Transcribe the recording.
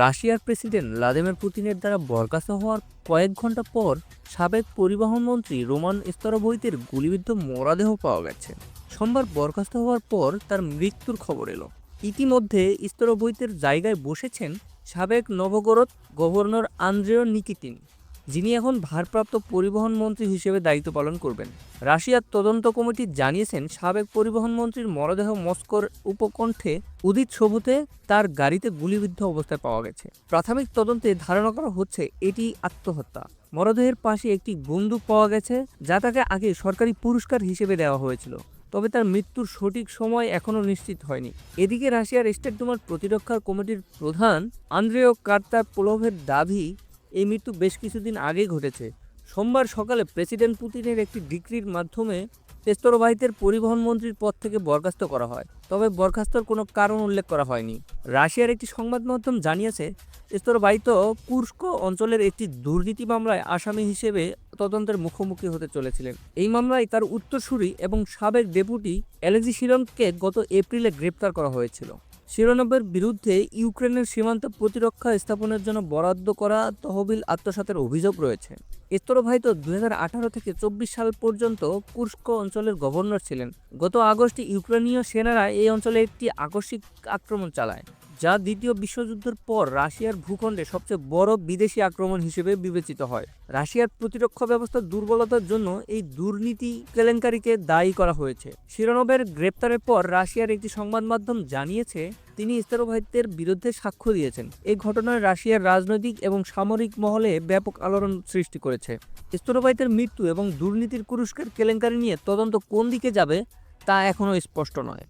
রাশিয়ার president Vladimir পুতিনের দ্বারা বরখাস্ত হওয়ার কয়েক ঘণ্টা পর সাবেক পরিবহন মন্ত্রী রোমান স্তরভৈতের গুলিবিদ্ধ মরাদেহ পাওয়া গেছে। সোমবার বরখাস্ত হওয়ার পর তার মৃত্যুর খবর এলো। ইতিমধ্যে স্তরভৈতের জায়গায় বসেছেন সাবেক নবগরত গভর্নর আন্দ্রেয় নিকিতিন। যিনি এখন ভারপ্রাপ্ত পরিবহন মন্ত্রী হিসেবে দায়িত্ব পালন করবেন। রাশিয়ার তদন্ত কমিটি জানিয়েছেন, সাবেক পরিবহন মন্ত্রীর মরদেহ মস্কোর উপকণ্ঠে উদিত সবুতে তার গাড়িতে গুলিবিদ্ধ অবস্থায় পাওয়া গেছে। প্রাথমিক তদন্তে ধারণা করা হচ্ছে, এটি আত্মহত্যা। মরদেহের পাশে একটি বন্দুক পাওয়া গেছে, যা তাকে আগে সরকারি পুরস্কার হিসেবে দেওয়া হয়েছিল, তবে তার মৃত্যুর সঠিক সময় এখনও নিশ্চিত হয়নি। এদিকে রাশিয়ার স্টেট ডুমার প্রতিরক্ষার কমিটির প্রধান আন্দ্রেয় কার্তার পোলভের দাবি এই মৃত্যু বেশ কিছুদিন আগেই ঘটেছে। সোমবার সকালে প্রেসিডেন্ট পুতিনের একটি ডিক্রির মাধ্যমে তেস্তরবাহিতের পরিবহন মন্ত্রীর পদ থেকে বরখাস্ত করা হয়। তবে বরখাস্তর কোনো কারণ উল্লেখ করা হয়নি। রাশিয়ার একটি সংবাদ মাধ্যম জানিয়েছে স্তরবাহিত কুর্স্ক অঞ্চলের একটি দুর্নীতি মামলায় আসামি হিসেবে তদন্তের মুখোমুখি হতে চলেছিলেন। এই মামলায় তার উত্তরসূরি এবং সাবেক ডেপুটি অ্যালেক্সি শিরনকে গত এপ্রিলে গ্রেপ্তার করা হয়েছিল। শিরোনবের বিরুদ্ধে ইউক্রেনের সীমান্ত প্রতিরক্ষা স্থাপনের জন্য বরাদ্দ করা তহবিল আত্মসাতের অভিযোগ রয়েছে। স্তরভাইত দুই থেকে চব্বিশ সাল পর্যন্ত কুর্স্ক অঞ্চলের গভর্নর ছিলেন। গত আগস্টে ইউক্রেনীয় সেনারা এই অঞ্চলে একটি আকস্মিক আক্রমণ চালায়। যা দ্বিতীয় বিশ্বযুদ্ধের পর রাশিয়ার ভূখণ্ডে সবচেয়ে বড় বিদেশি আক্রমণ হিসেবে বিবেচিত হয়। রাশিয়ার প্রতিরক্ষা ব্যবস্থার দুর্বলতার জন্য এই দুর্নীতি কেলেঙ্কারিকে দায়ী করা হয়েছে। শিরোনবের গ্রেপ্তারের পর রাশিয়ার একটি সংবাদ মাধ্যম জানিয়েছে, তিনি স্তরভাইতের বিরুদ্ধে সাক্ষ্য দিয়েছেন। এই ঘটনায় রাশিয়ার রাজনৈতিক এবং সামরিক মহলে ব্যাপক আলোড়ন সৃষ্টি করেছে। স্তরভাইতের মৃত্যু এবং দুর্নীতির কুরস্কার কেলেঙ্কারি নিয়ে তদন্ত কোন দিকে যাবে তা এখনও স্পষ্ট নয়।